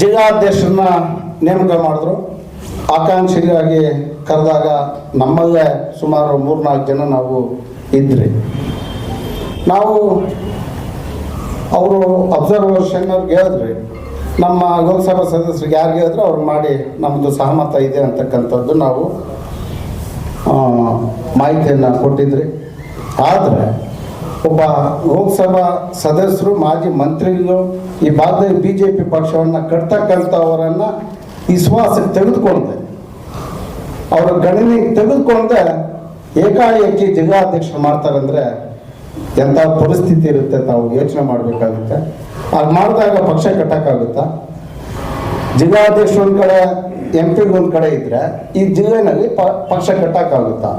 ಜಿಲ್ಲಾಧ್ಯಕ್ಷರನ್ನ ನೇಮಕ ಮಾಡಿದ್ರು. ಆಕಾಂಕ್ಷಿಗಾಗಿ ಕರೆದಾಗ ನಮ್ಮಲ್ಲೇ ಸುಮಾರು ಮೂರ್ನಾಲ್ಕು ಜನ ನಾವು ಇದ್ರಿ. ನಾವು ಅವರು ಅಬ್ಸರ್ವೇಷನ್ ಅವ್ರಿಗೆ ಹೇಳಿದ್ರಿ. ನಮ್ಮ ಲೋಕಸಭಾ ಸದಸ್ಯರಿಗೆ ಯಾರಿಗೆ ಹೇಳಿದ್ರು ಅವ್ರು ಮಾಡಿ ನಮ್ಮದು ಸಹಮತ ಇದೆ ಅಂತಕ್ಕಂಥದ್ದು ನಾವು ಮಾಹಿತಿಯನ್ನು ಕೊಟ್ಟಿದ್ರಿ. ಆದರೆ ಒಬ್ಬ ಲೋಕಸಭಾ ಸದಸ್ಯರು, ಮಾಜಿ ಮಂತ್ರಿಗಳು ಈ ಭಾಗದಲ್ಲಿ ಬಿ ಜೆ ಪಿ ಪಕ್ಷವನ್ನು ಕಟ್ತಕ್ಕಂಥವರನ್ನು ವಿಶ್ವಾಸಕ್ಕೆ ತೆಗೆದುಕೊಂಡೆ ಅವರ ಗಣನೆ ತೆಗೆದುಕೊಂಡೆ ಏಕಾಏಕಿ ಜಿಲ್ಲಾಧ್ಯಕ್ಷರು ಮಾಡ್ತಾರಂದ್ರೆ ಎಂಥ ಪರಿಸ್ಥಿತಿ ಇರುತ್ತೆ ತಾವು ಯೋಚನೆ ಮಾಡಬೇಕಾಗುತ್ತೆ. ಅದು ಮಾಡಿದಾಗ ಪಕ್ಷ ಕಟ್ಟಕ್ಕಾಗುತ್ತಾ? ಜಿಲ್ಲಾಧ್ಯಕ್ಷ ಒಂದು ಕಡೆ, ಎಂ ಪಿಗಳು ಒಂದು ಕಡೆ ಇದ್ರೆ ಈ ಜಿಲ್ಲೆನಲ್ಲಿ ಪಕ್ಷ ಕಟ್ಟಕ್ಕಾಗುತ್ತಾ?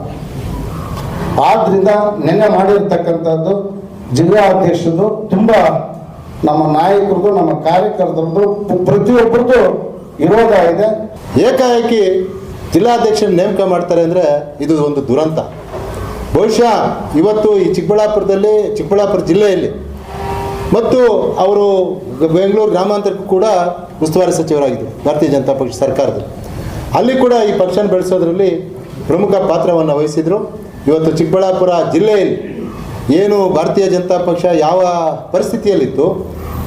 ಆದ್ರಿಂದ ನಿನ್ನೆ ಮಾಡಿರ್ತಕ್ಕಂಥದ್ದು ಜಿಲ್ಲಾ ಜಿಲ್ಲಾಧ್ಯಕ್ಷದ್ದು ತುಂಬ ನಮ್ಮ ನಾಯಕರದು, ನಮ್ಮ ಕಾರ್ಯಕರ್ತರದ್ದು ಪ್ರತಿಯೊಬ್ಬರದ್ದು ವಿರೋಧ ಇದೆ. ಏಕಾಏಕಿ ಜಿಲ್ಲಾಧ್ಯಕ್ಷ ನೇಮಕ ಮಾಡ್ತಾರೆ ಅಂದರೆ ಇದು ಒಂದು ದುರಂತ. ಬಹುಶಃ ಇವತ್ತು ಈ ಚಿಕ್ಕಬಳ್ಳಾಪುರದಲ್ಲಿ, ಚಿಕ್ಕಬಳ್ಳಾಪುರ ಜಿಲ್ಲೆಯಲ್ಲಿ ಮತ್ತು ಅವರು ಬೆಂಗಳೂರು ಗ್ರಾಮಾಂತರಕ್ಕೂ ಕೂಡ ಉಸ್ತುವಾರಿ ಸಚಿವರಾಗಿದ್ದರು, ಭಾರತೀಯ ಜನತಾ ಪಕ್ಷ ಸರ್ಕಾರದ ಅಲ್ಲಿ ಕೂಡ ಈ ಪಕ್ಷನ ಬೆಳೆಸೋದ್ರಲ್ಲಿ ಪ್ರಮುಖ ಪಾತ್ರವನ್ನು ವಹಿಸಿದರು. ಇವತ್ತು ಚಿಕ್ಕಬಳ್ಳಾಪುರ ಜಿಲ್ಲೆಯಲ್ಲಿ ಏನು ಭಾರತೀಯ ಜನತಾ ಪಕ್ಷ ಯಾವ ಪರಿಸ್ಥಿತಿಯಲ್ಲಿತ್ತು,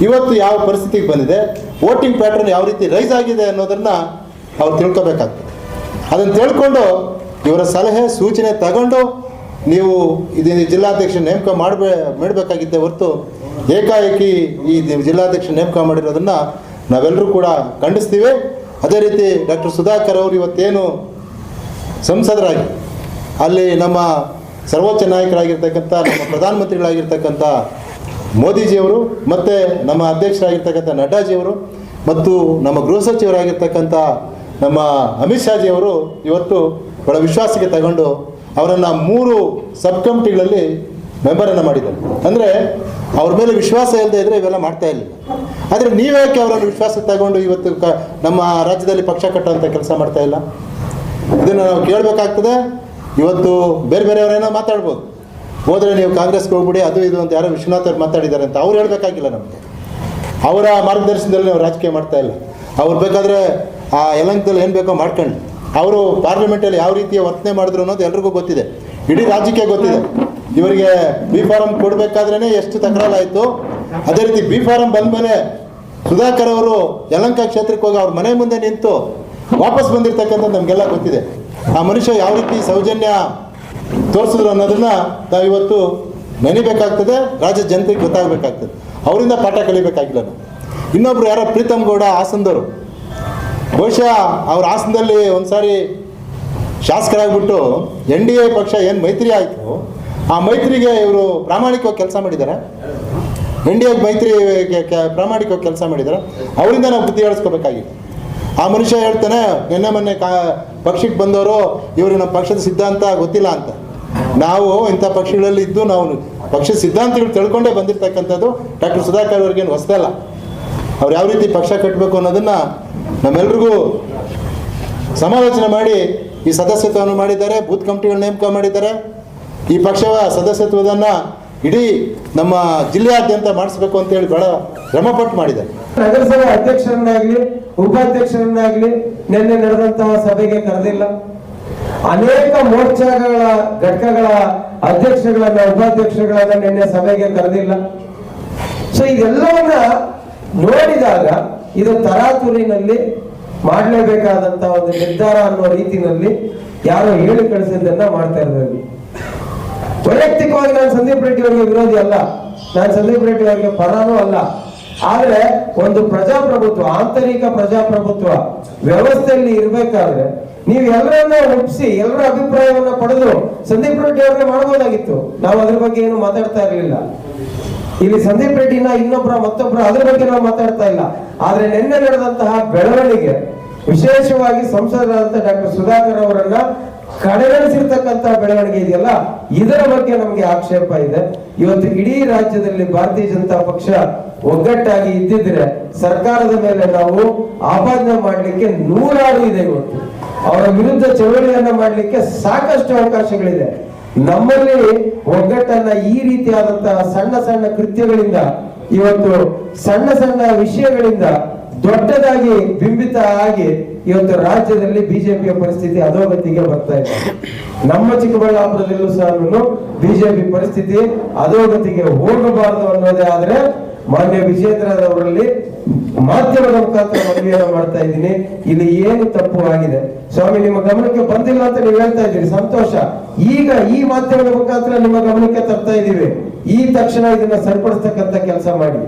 ಇವತ್ತು ಯಾವ ಪರಿಸ್ಥಿತಿಗೆ ಬಂದಿದೆ, ವೋಟಿಂಗ್ ಪ್ಯಾಟರ್ನ್ ಯಾವ ರೀತಿ ರೈಸ್ ಆಗಿದೆ ಅನ್ನೋದನ್ನು ಅವ್ರು ತಿಳ್ಕೊಬೇಕಾಗ್ತದೆ. ಅದನ್ನು ತಿಳ್ಕೊಂಡು ಇವರ ಸಲಹೆ, ಸೂಚನೆ ತಗೊಂಡು ನೀವು ಇದು ಜಿಲ್ಲಾಧ್ಯಕ್ಷ ನೇಮಕ ಮಾಡಬೇ, ಮಾಡಬೇಕಾಗಿದ್ದೆ ಹೊರತು ಏಕಾಏಕಿ ಈ ಜಿಲ್ಲಾಧ್ಯಕ್ಷ ನೇಮಕ ಮಾಡಿರೋದನ್ನು ನಾವೆಲ್ಲರೂ ಕೂಡ ಖಂಡಿಸ್ತೀವಿ. ಅದೇ ರೀತಿ ಡಾಕ್ಟರ್ ಸುಧಾಕರ್ ಅವರು ಇವತ್ತೇನು ಸಂಸದರಾಗಿ ಅಲ್ಲಿ ನಮ್ಮ ಸರ್ವೋಚ್ಚ ನಾಯಕರಾಗಿರ್ತಕ್ಕಂಥ, ನಮ್ಮ ಪ್ರಧಾನಮಂತ್ರಿಗಳಾಗಿರ್ತಕ್ಕಂಥ ಮೋದಿಜಿಯವರು ಮತ್ತು ನಮ್ಮ ಅಧ್ಯಕ್ಷರಾಗಿರ್ತಕ್ಕಂಥ ನಡ್ಡಾಜಿಯವರು ಮತ್ತು ನಮ್ಮ ಗೃಹ ಸಚಿವರಾಗಿರ್ತಕ್ಕಂಥ ನಮ್ಮ ಅಮಿತ್ ಶಾಜಿಯವರು ಇವತ್ತು ಬಹಳ ವಿಶ್ವಾಸಕ್ಕೆ ತಗೊಂಡು ಅವರನ್ನು ಮೂರು ಸಬ್ ಕಮಿಟಿಗಳಲ್ಲಿ ಮೆಂಬರನ್ನು ಮಾಡಿದ್ದಾರೆ. ಅಂದರೆ ಅವ್ರ ಮೇಲೆ ವಿಶ್ವಾಸ ಇಲ್ಲದೆ ಇದ್ದರೆ ಇವೆಲ್ಲ ಮಾಡ್ತಾ ಇರಲಿಲ್ಲ ಆದರೆ ನೀವ್ಯಾಕೆ ಅವರನ್ನು ವಿಶ್ವಾಸ ತಗೊಂಡು ಇವತ್ತು ನಮ್ಮ ರಾಜ್ಯದಲ್ಲಿ ಪಕ್ಷ ಕಟ್ಟುವಂಥ ಕೆಲಸ ಮಾಡ್ತಾ ಇಲ್ಲ? ಇದನ್ನು ನಾವು ಕೇಳಬೇಕಾಗ್ತದೆ. ಇವತ್ತು ಬೇರೆ ಬೇರೆಯವರೇನೋ ಮಾತಾಡ್ಬೋದು. ಹೋದರೆ ನೀವು ಕಾಂಗ್ರೆಸ್ಗೆ ಹೋಗ್ಬಿಡಿ, ಅದು ಇದು ಅಂತ ಯಾರೋ ವಿಶ್ವನಾಥ್ ಅವ್ರು ಮಾತಾಡಿದ್ದಾರೆ ಅಂತ ಅವ್ರು ಹೇಳಬೇಕಾಗಿಲ್ಲ ನಮಗೆ. ಅವರ ಮಾರ್ಗದರ್ಶನದಲ್ಲಿ ನಾವು ರಾಜಕೀಯ ಮಾಡ್ತಾ ಇಲ್ಲ. ಅವ್ರು ಬೇಕಾದರೆ ಆ ಯಲಂಕದಲ್ಲಿ ಏನು ಬೇಕೋ ಮಾಡ್ಕೊಂಡು ಅವರು ಪಾರ್ಲಿಮೆಂಟಲ್ಲಿ ಯಾವ ರೀತಿಯ ವರ್ತನೆ ಮಾಡಿದ್ರು ಅನ್ನೋದು ಎಲ್ರಿಗೂ ಗೊತ್ತಿದೆ. ಇಡೀ ರಾಜ್ಯಕ್ಕೆ ಗೊತ್ತಿದೆ. ಇವರಿಗೆ ಬಿ ಫಾರಂ ಕೊಡಬೇಕಾದ್ರೇ ಎಷ್ಟು ತಕರಾಲಾಯಿತು ಅದೇ ರೀತಿ ಬಿ ಫಾರಂ ಬಂದಮೇಲೆ ಸುಧಾಕರ್ ಅವರು ಯಲಂಕ ಕ್ಷೇತ್ರಕ್ಕೆ ಹೋಗಿ ಅವ್ರ ಮನೆ ಮುಂದೆ ನಿಂತು ವಾಪಸ್ ಬಂದಿರ್ತಕ್ಕಂಥದ್ದು ನಮಗೆಲ್ಲ ಗೊತ್ತಿದೆ. ಆ ಮನುಷ್ಯ ಯಾವ ರೀತಿ ಸೌಜನ್ಯ ತೋರಿಸಿದ್ರು ಅನ್ನೋದನ್ನ ನಾವು ಇವತ್ತು ನೆನಿಬೇಕಾಗ್ತದೆ, ರಾಜ್ಯ ಜನತೆಗೆ ಗೊತ್ತಾಗಬೇಕಾಗ್ತದೆ. ಅವರಿಂದ ಪಾಠ ಕಲಿಬೇಕಾಗಿಲ್ಲ ಇನ್ನೊಬ್ರು ಯಾರೋ ಪ್ರೀತಮ್ ಗೌಡ ಹಾಸನದವರು. ಬಹುಶಃ ಅವ್ರ ಹಾಸನದಲ್ಲಿ ಒಂದ್ಸಾರಿ ಶಾಸಕರಾಗ್ಬಿಟ್ಟು ಎನ್ ಡಿ ಎ ಪಕ್ಷ ಏನು ಮೈತ್ರಿ ಆಯಿತು, ಆ ಮೈತ್ರಿಗೆ ಇವರು ಪ್ರಾಮಾಣಿಕವಾಗಿ ಕೆಲಸ ಮಾಡಿದ್ದಾರೆ ಎನ್ ಡಿ ಎ ಮೈತ್ರಿ ಪ್ರಾಮಾಣಿಕವಾಗಿ ಕೆಲಸ ಮಾಡಿದ್ದಾರೆ ಅವರಿಂದ ನಾವು ಬುದ್ಧಿ ಹೇಳಿಸ್ಕೋಬೇಕಾಗಿತ್ತು ಆ ಮನುಷ್ಯ ಹೇಳ್ತಾನೆ, ನಿನ್ನೆ ಮೊನ್ನೆ ಕಾ ಪಕ್ಷಕ್ಕೆ ಬಂದವರು ಇವ್ರಿಗೆ ನಮ್ಮ ಪಕ್ಷದ ಸಿದ್ಧಾಂತ ಗೊತ್ತಿಲ್ಲ ಅಂತ. ನಾವು ಇಂಥ ಪಕ್ಷಗಳಲ್ಲಿ ಇದ್ದು ನಾವು ಪಕ್ಷದ ಸಿದ್ಧಾಂತಗಳು ತಿಳ್ಕೊಂಡೇ ಬಂದಿರತಕ್ಕಂಥದ್ದು ಡಾಕ್ಟರ್ ಸುಧಾಕರ್ ಅವ್ರಿಗೇನು ಹೊಸದಲ್ಲ. ಅವ್ರು ಯಾವ ರೀತಿ ಪಕ್ಷ ಕಟ್ಟಬೇಕು ಅನ್ನೋದನ್ನು ನಮ್ಮೆಲ್ರಿಗೂ ಸಮಾಲೋಚನೆ ಮಾಡಿ ಈ ಸದಸ್ಯತ್ವವನ್ನು ಮಾಡಿದ್ದಾರೆ, ಬೂತ್ ಕಮಿಟಿಗಳ ನೇಮಕ ಮಾಡಿದ್ದಾರೆ. ಈ ಪಕ್ಷವ ಸದಸ್ಯತ್ವದನ್ನು ಇಡೀ ನಮ್ಮ ಜಿಲ್ಲೆಯಾದ್ಯಂತ ಮಾಡಿಸ್ಬೇಕು ಅಂತೇಳಿ ಬಹಳ ಶ್ರಮಪಟ್ಟು ಮಾಡಿದೆ ನಗರಸಭೆ ಅಧ್ಯಕ್ಷರನ್ನಾಗ್ಲಿ, ಉಪಾಧ್ಯಕ್ಷರನ್ನಾಗ್ಲಿ ನಿನ್ನೆ ನಡೆದಂತಹ ಸಭೆಗೆ ಕರೆದಿಲ್ಲ. ಅನೇಕ ಮೋರ್ಚಾಗಳ ಘಟಕಗಳ ಅಧ್ಯಕ್ಷಗಳನ್ನ, ಉಪಾಧ್ಯಕ್ಷಗಳನ್ನ ನಿನ್ನೆ ಸಭೆಗೆ ಕರೆದಿಲ್ಲ. ಸೊ ಇದೆಲ್ಲವನ್ನ ನೋಡಿದಾಗ ಇದು ತರಾತುರಿನಲ್ಲಿ ಮಾಡಲೇಬೇಕಾದಂತಹ ಒಂದು ನಿರ್ಧಾರ ಅನ್ನೋ ರೀತಿಯಲ್ಲಿ ಯಾರೋ ಹೇಳಿ ಕಳಿಸಿದ್ದನ್ನ ಮಾಡ್ತಾ ಇದ್ದಾರೆ. ವೈಯಕ್ತಿಕವಾಗಿ ನಾನು ಸಂದೀಪ್ ರೆಡ್ಡಿ ಅವರಿಗೆ ವಿರೋಧಿ ಅಲ್ಲ. ನಾನು ಸಂದೀಪ್ ರೆಡ್ಡಿ ಅವರಿಗೆ ಪರನೂ ಅಲ್ಲ. ಆದರೆ ಒಂದು ಪ್ರಜಾಪ್ರಭುತ್ವ, ಆಂತರಿಕ ಪ್ರಜಾಪ್ರಭುತ್ವ ವ್ಯವಸ್ಥೆಯಲ್ಲಿ ಇರ್ಬೇಕಾದ್ರೆ ನೀವು ಎಲ್ಲರನ್ನ ಒಪ್ಪಿಸಿ ಎಲ್ಲರ ಅಭಿಪ್ರಾಯವನ್ನ ಪಡೆದು ಸಂದೀಪ್ ರೆಡ್ಡಿ ಅವ್ರಿಗೆ ಮಾಡಬಹುದಾಗಿತ್ತು. ನಾವು ಅದ್ರ ಬಗ್ಗೆ ಏನು ಮಾತಾಡ್ತಾ ಇರಲಿಲ್ಲ. ಇಲ್ಲಿ ಸಂದೀಪ್ ರೆಡ್ಡಿನ ಇನ್ನೊಬ್ಬರ ಮತ್ತೊಬ್ಬರ ಅದ್ರ ಬಗ್ಗೆ ನಾವು ಮಾತಾಡ್ತಾ ಇಲ್ಲ. ಆದ್ರೆ ನಿನ್ನೆ ನಡೆದಂತಹ ಬೆಳವಣಿಗೆ, ವಿಶೇಷವಾಗಿ ಸಂಸದರಾದಂತಹ ಡಾಕ್ಟರ್ ಸುಧಾಕರ್ ಅವರನ್ನ ಕಡೆಗಣಿಸಿರ್ತಕ್ಕಂತ ಬೆಳವಣಿಗೆ ಇದೆಯಲ್ಲ, ಇದರ ಬಗ್ಗೆ ನಮಗೆ ಆಕ್ಷೇಪ ಇದೆ. ಇವತ್ತು ಇಡೀ ರಾಜ್ಯದಲ್ಲಿ ಭಾರತೀಯ ಜನತಾ ಪಕ್ಷ ಒಗ್ಗಟ್ಟಾಗಿ ಇದ್ದಿದ್ರೆ ಸರ್ಕಾರದ ಮೇಲೆ ನಾವು ಆಪಾದನೆ ಮಾಡಲಿಕ್ಕೆ ನೂರಾರು ಇದೆ ಇವತ್ತು. ಅವರ ವಿರುದ್ಧ ಚಳವಳಿಯನ್ನ ಮಾಡಲಿಕ್ಕೆ ಸಾಕಷ್ಟು ಅವಕಾಶಗಳಿದೆ. ನಮ್ಮಲ್ಲಿ ಒಗ್ಗಟ್ಟನ್ನ ಈ ರೀತಿಯಾದಂತಹ ಸಣ್ಣ ಸಣ್ಣ ಕೃತ್ಯಗಳಿಂದ, ಇವತ್ತು ಸಣ್ಣ ಸಣ್ಣ ವಿಷಯಗಳಿಂದ ದೊಡ್ಡದಾಗಿ ಬಿಂಬಿತ ಆಗಿ ಇವತ್ತು ರಾಜ್ಯದಲ್ಲಿ ಬಿಜೆಪಿಯ ಪರಿಸ್ಥಿತಿ ಅಧೋಗತಿಗೆ ಬರ್ತಾ ಇದೆ. ನಮ್ಮ ಚಿಕ್ಕಬಳ್ಳಾಪುರದಲ್ಲೂ ಸಹ ಬಿಜೆಪಿ ಪರಿಸ್ಥಿತಿ ಅಧೋಗತಿಗೆ ಹೋಗಬಾರದು ಅನ್ನೋದೇ ಆದ್ರೆ ಮಾನ್ಯ ವಿಜೇಂದ್ರರವರಲ್ಲಿ ಮಾಧ್ಯಮದ ಮುಖಾಂತರ ಮನವಿಯನ್ನು ಮಾಡ್ತಾ ಇದ್ದೀನಿ. ಇಲ್ಲಿ ಏನು ತಪ್ಪು ಆಗಿದೆ? ಸ್ವಾಮಿ, ನಿಮ್ಮ ಗಮನಕ್ಕೆ ಬಂದಿಲ್ಲ ಅಂತ ನೀವು ಹೇಳ್ತಾ ಇದ್ದೀರಿ. ಸಂತೋಷ. ಈಗ ಈ ಮಾಧ್ಯಮದ ಮುಖಾಂತರ ನಿಮ್ಮ ಗಮನಕ್ಕೆ ತರ್ತಾ ಇದ್ದೀವಿ. ಈ ತಕ್ಷಣ ಇದನ್ನ ಸರಿಪಡಿಸ್ತಕ್ಕಂಥ ಕೆಲಸ ಮಾಡಿ.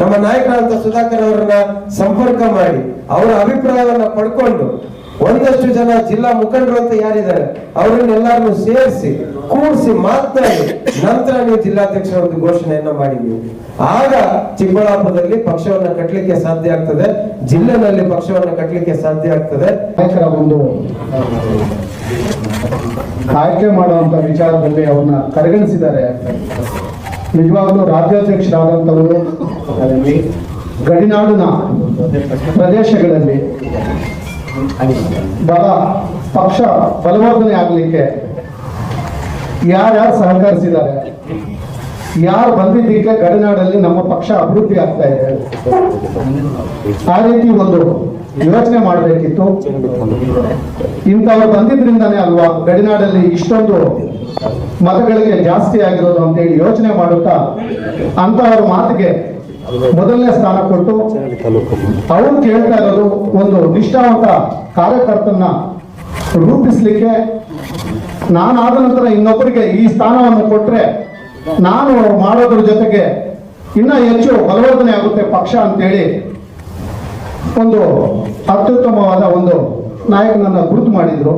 ನಮ್ಮ ನಾಯಕರಾದಂತ ಸುಧಾಕರ್ ಅವರನ್ನ ಸಂಪರ್ಕ ಮಾಡಿ, ಅವರ ಅಭಿಪ್ರಾಯವನ್ನ ಪಡ್ಕೊಂಡು ಒಂದಷ್ಟು ಜನ ಜಿಲ್ಲಾ ಮುಖಂಡರು ಅಂತ ಯಾರಿದ್ದಾರೆ, ಅವರನ್ನೆಲ್ಲರನ್ನು ಸೇರಿಸಿ, ಕೂಡಿಸಿ ಮಾತನಾಡಿ ನಂತರ ನೀವು ಜಿಲ್ಲಾಧ್ಯಕ್ಷ ಒಂದು ಘೋಷಣೆಯನ್ನ ಮಾಡಿದ್ವಿ ಆಗ ಚಿಕ್ಕಬಳ್ಳಾಪುರದಲ್ಲಿ ಪಕ್ಷವನ್ನ ಕಟ್ಟಲಿಕ್ಕೆ ಸಾಧ್ಯ ಆಗ್ತದೆ, ಜಿಲ್ಲೆನಲ್ಲಿ ಪಕ್ಷವನ್ನ ಕಟ್ಟಲಿಕ್ಕೆ ಸಾಧ್ಯ ಆಗ್ತದೆ. ಒಂದು, ಆಯ್ಕೆ ಮಾಡುವಂತ ವಿಚಾರದಲ್ಲಿ ಅವ್ರನ್ನ ಕಡೆಗಣಿಸಿದ್ದಾರೆ ನಿಜವಾಗ್ಲೂ ರಾಜ್ಯಾಧ್ಯಕ್ಷರಾದಂಥವರು ಗಡಿನಾಡಿನ ಪ್ರದೇಶಗಳಲ್ಲಿ ಬಲ ಪಕ್ಷ ಬಲವರ್ಧನೆ ಆಗಲಿಕ್ಕೆ ಯಾರ್ಯಾರು ಸಹಕರಿಸಿದ್ದಾರೆ? ಯಾರು ಬಂದಿದ್ದಕ್ಕೆ ಗಡಿನಾಡಲ್ಲಿ ನಮ್ಮ ಪಕ್ಷ ಅಭಿವೃದ್ಧಿ ಆಗ್ತಾ ಇದೆ? ಆ ರೀತಿ ಒಂದು ಯೋಚನೆ ಮಾಡಬೇಕಿತ್ತು. ಇಂಥವ್ರು ಬಂದಿದ್ರಿಂದಾನೇ ಅಲ್ವಾ ಗಡಿನಾಡಲ್ಲಿ ಇಷ್ಟೊಂದು ಮತಗಳಿಗೆ ಜಾಸ್ತಿ ಆಗಿರೋದು ಅಂತೇಳಿ ಯೋಚನೆ ಮಾಡುತ್ತಾ ಅಂತಹವ್ರ ಮಾತಿಗೆ ಮೊದಲನೇ ಸ್ಥಾನ ಕೊಟ್ಟು ಅವ್ರು ಕೇಳ್ತಾ ಇರೋದು ಒಂದು ನಿಷ್ಠಾವಂತ ಕಾರ್ಯಕರ್ತನ ರೂಪಿಸ್ಲಿಕ್ಕೆ ನಾನಾದ ನಂತರ ಇನ್ನೊಬ್ಬರಿಗೆ ಈ ಸ್ಥಾನವನ್ನು ಕೊಟ್ರೆ ನಾನು ಮಾಡೋದ್ರ ಜೊತೆಗೆ ಇನ್ನ ಹೆಚ್ಚು ಬಲವರ್ಧನೆ ಆಗುತ್ತೆ ಪಕ್ಷ ಅಂತೇಳಿ ಒಂದು ಅತ್ಯುತ್ತಮವಾದ ಒಂದು ನಾಯಕನನ್ನ ಗುರುತು ಮಾಡಿದ್ರು.